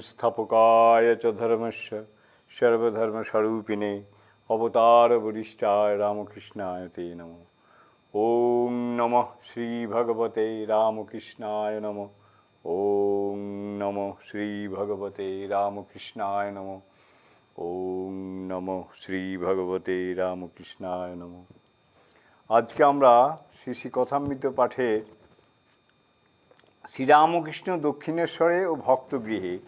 সংস্থাপকায় চ ধর্মস্য সর্বধর্মস্বরূপিণে অবতার বরিষ্ঠায় রামকৃষ্ণায় তে নম। ওম নম শ্রী ভগবতে রামকৃষ্ণায় নম। ওম নম শ্রী ভগবতে রামকৃষ্ণায় নম। ওম নম শ্রী ভগবতে রামকৃষ্ণায় নম। আজকে আমরা শ্রী শ্রী কথামৃত পাঠের শ্রীরামকৃষ্ণ দক্ষিণেশ্বরে ও ভক্তগৃহে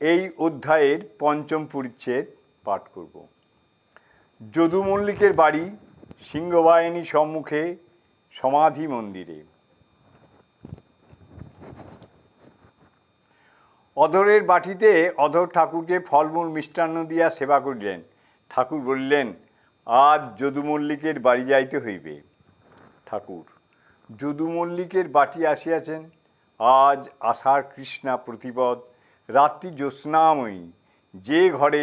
এই অধ্যায়ের পঞ্চম পরিচ্ছেদ পাঠ করব। যদু মল্লিকের বাড়ি সিংহবাহিনী সম্মুখে সমাধি মন্দিরে। অধরের বাটিতে অধর ঠাকুরকে ফলমূল মিষ্টান্ন দিয়া সেবা করিলেন। ঠাকুর বললেন, আজ যদু মল্লিকের বাড়ি যাইতে হইবে। ঠাকুর, যদু মল্লিকের বাটি আসিয়াছেন। আজ আষাঢ় কৃষ্ণা প্রতিপদ রাত্রি জ্যোৎস্নাময়ী। যে ঘরে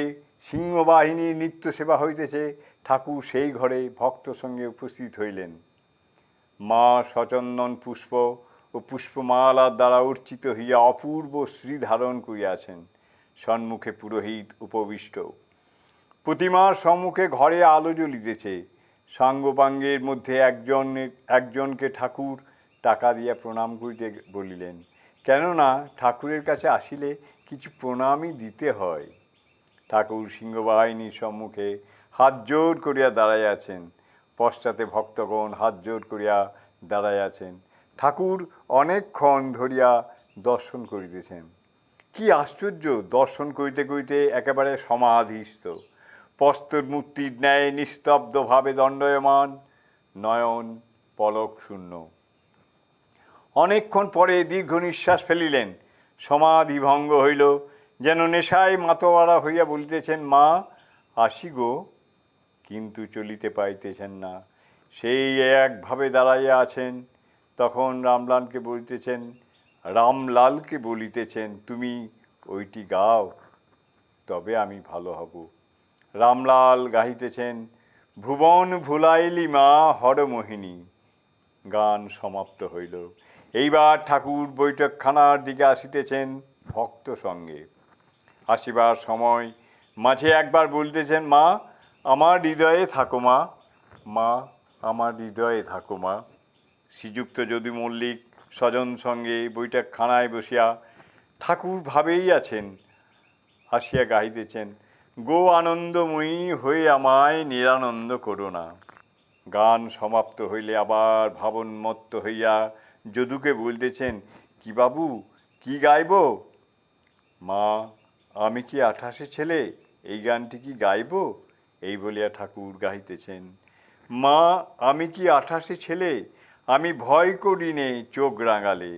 সিংহবাহিনীর নিত্য সেবা হইতেছে, ঠাকুর সেই ঘরে ভক্ত সঙ্গে উপস্থিত হইলেন। মা সচন্দন পুষ্প ও পুষ্পমালার দ্বারা অর্চিত হইয়া অপূর্ব শ্রী ধারণ করিয়াছেন, সন্মুখে পুরোহিত উপবিষ্ট। প্রতিমার সম্মুখে ঘরে আলো জ্বলিতেছে। সাঙ্গপাঙ্গের মধ্যে একজন, একজনকে ঠাকুর টাকা দিয়া প্রণাম করিতে বলিলেন, কেননা ঠাকুরের কাছে আসিলে কিছু প্রণামই দিতে হয়। ঠাকুর সিংহবাহিনীর সম্মুখে হাত জোর করিয়া দাঁড়াইয়াছেন পশ্চাতে ভক্তগণ হাত জোর করিয়া দাঁড়াইয়াছেন ঠাকুর অনেকক্ষণ ধরিয়া দর্শন করিতেছেন। কি আশ্চর্য! দর্শন করিতে করিতে একেবারে সমাধিস্থ। পস্তর মূর্তির ন্যায় নিস্তব্ধভাবে দণ্ডয়মান। নয়ন, পলক শূন্য। অনেকক্ষণ পরে দীর্ঘ নিঃশ্বাস ফেলিলেন। সমাধি ভঙ্গ হইল। যেন নেশায় মাতোয়ারা হইয়া বলিতেছেন, মা, আসি গো। কিন্তু চলিতে পাইতেছেন না। সেই একভাবে দাঁড়াইয়া আছেন। তখন রামলালকে বলিতেছেন রামলালকে বলিতেছেন, তুমি ওইটি গাও, তবে আমি ভালো হব। রামলাল গাহিতেছেন, ভুবন ভুলাইলি মা হরমোহিনী। গান সমাপ্ত হইল। এইবার ঠাকুর বৈঠকখানার দিকে আসিতেছেন ভক্ত সঙ্গে। আসিবার সময় মাঝে একবার বলতেছেন, মা, আমার হৃদয়ে থাকো মা মা, আমার হৃদয়ে থাকো মা। শ্রীযুক্ত যদু মল্লিক স্বজন সঙ্গে বৈঠকখানায় বসিয়া ঠাকুর ভাবেই আছেন, আসিয়া গাইতেছেন গো আনন্দময়ী, হয়ে আমায় নিরানন্দ করো না। গান সমাপ্ত হইলে আবার ভাবনমত্ত হইয়া যদুকে বলতেছেন, কি বাবু, কি গাইব? মা, আমি কি আঠাশে ছেলে, এই গানটি কি গাইব? এই বলিয়া ঠাকুর গাইতেছেন মা, আমি কি আঠাশে ছেলে, আমি ভয় করি নে চোখ রাঙালে।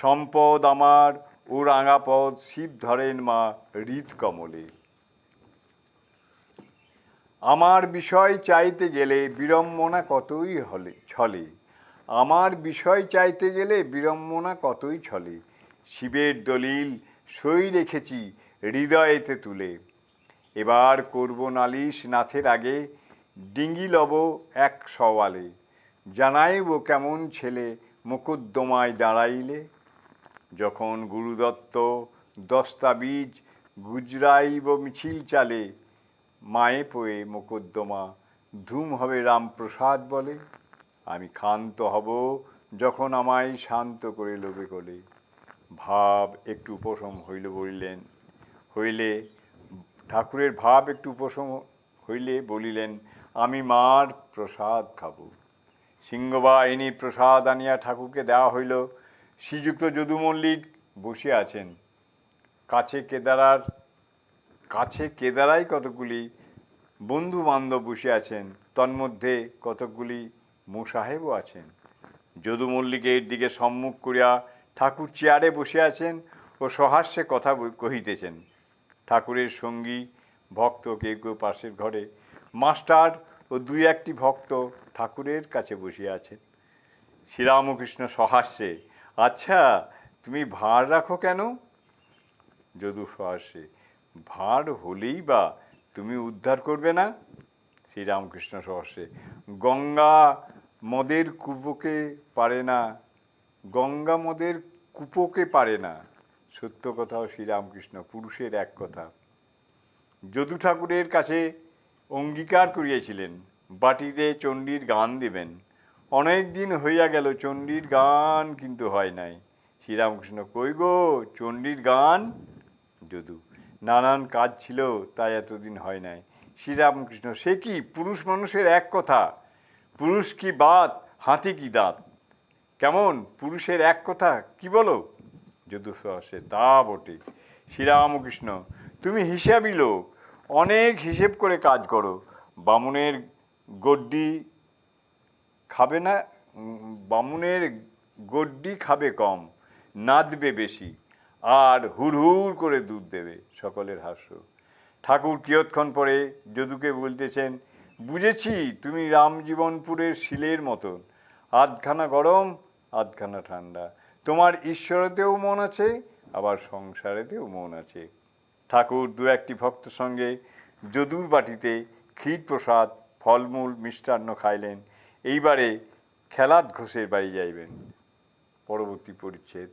সম্পদ আমার ও রাঙাপদ শিব ধরেন মা হৃদ কমলে আমার বিষয় চাইতে গেলে বিড়ম্বনা কতই হলে, ছলে? আমার বিষয় চাইতে গেলে বিড়ম্বনা কতই ছলে। শিবের দলিল সই রেখেছি হৃদয়েতে তুলে। এবার করব নালিশ নাথের আগে, ডিঙ্গি লব এক সওয়ালে। জানাইব কেমন ছেলে মোকদ্দমায় দাঁড়াইলে। যখন গুরুদত্ত দস্তাবিজ গুজরাইব মিছিল চালে, মায়ে পোয়ে মোকদ্দমা ধুম হবে রামপ্রসাদ বলে। আমি ক্ষান্ত হব যখন আমায় শান্ত করে লোবে কোলে। ভাব একটু উপশম হইল বলিলেন, হইলে, ঠাকুরের ভাব একটু উপশম হইলে বলিলেন, আমি মার প্রসাদ খাব। সিংহবা সিংহবাহিনী প্রসাদ আনিয়া ঠাকুরকে দেওয়া হইল। শ্রীযুক্ত যদু মল্লিক বসে আছেন। কাছে কেদারার, কাছে কেদারাই কতগুলি বন্ধু বান্ধব বসে আছেন, তন্মধ্যে কতকগুলি মোসাহেবও আছেন। যদু মল্লিকের দিকে সম্মুখ করিয়া ঠাকুর চেয়ারে বসে আছেন ও সহাস্যে কথা কহিতেছেন। ঠাকুরের সঙ্গী ভক্ত কেউ কেউ পাশের ঘরে, মাস্টার ও দুই একটি ভক্ত ঠাকুরের কাছে বসে আছেন। শ্রীরামকৃষ্ণ সহাস্যে আচ্ছা তুমি ভাঁড় রাখো কেন? যদু সহাস্যে, ভাঁড় হলেই বা তুমি উদ্ধার করবে না? শ্রীরামকৃষ্ণ সহস্যে, গঙ্গা মদের কূপকে পারে না, গঙ্গা মদের কূপকে পারে না। সত্য কথাও শ্রীরামকৃষ্ণ, পুরুষের এক কথা। যদু ঠাকুরের কাছে অঙ্গীকার করিয়েছিলেন, বাটিতে চণ্ডীর গান দিবেন। অনেক দিন হইয়া গেল, চণ্ডীর গান কিন্তু হয় নাই। শ্রীরামকৃষ্ণ, কই গো, চণ্ডীর গান? যদু, নানান কাজ ছিল, তাই এতদিন হয় নাই। শ্রীরামকৃষ্ণ, সে কি পুরুষ মানুষের এক কথা? পুরুষ কি বাত হাতি কি দাঁত? কেমন? পুরুষের এক কথা কি বলো? যদু সে তা বটে। শ্রীরামকৃষ্ণ, তুমি হিসাবই লোক, অনেক হিসেব করে কাজ করো। বামুনের গড্ডি খাবে না, বামুনের গড্ডি খাবে কম, নাদবে বেশি, আর হুড় হুড় করে দুধ দেবে সকলের হাস্য। ঠাকুর কিয়ৎক্ষণ পরে যদুকে বলতেছেন বুঝেছি, তুমি রামজীবনপুরের শিলের মতন। আধখানা গরম, আধখানা ঠান্ডা। তোমার ঈশ্বরেতেও মন আছে, আবার সংসারেতেও মন আছে। ঠাকুর, দু একটি ভক্ত সঙ্গে যদুর বাটিতে ক্ষীর প্রসাদ, ফলমূল, মিষ্টান্ন খাইলেন। এইবারে খেলাদ ঘোষের বাড়ি যাইবেন। পরবর্তী পরিচ্ছেদ।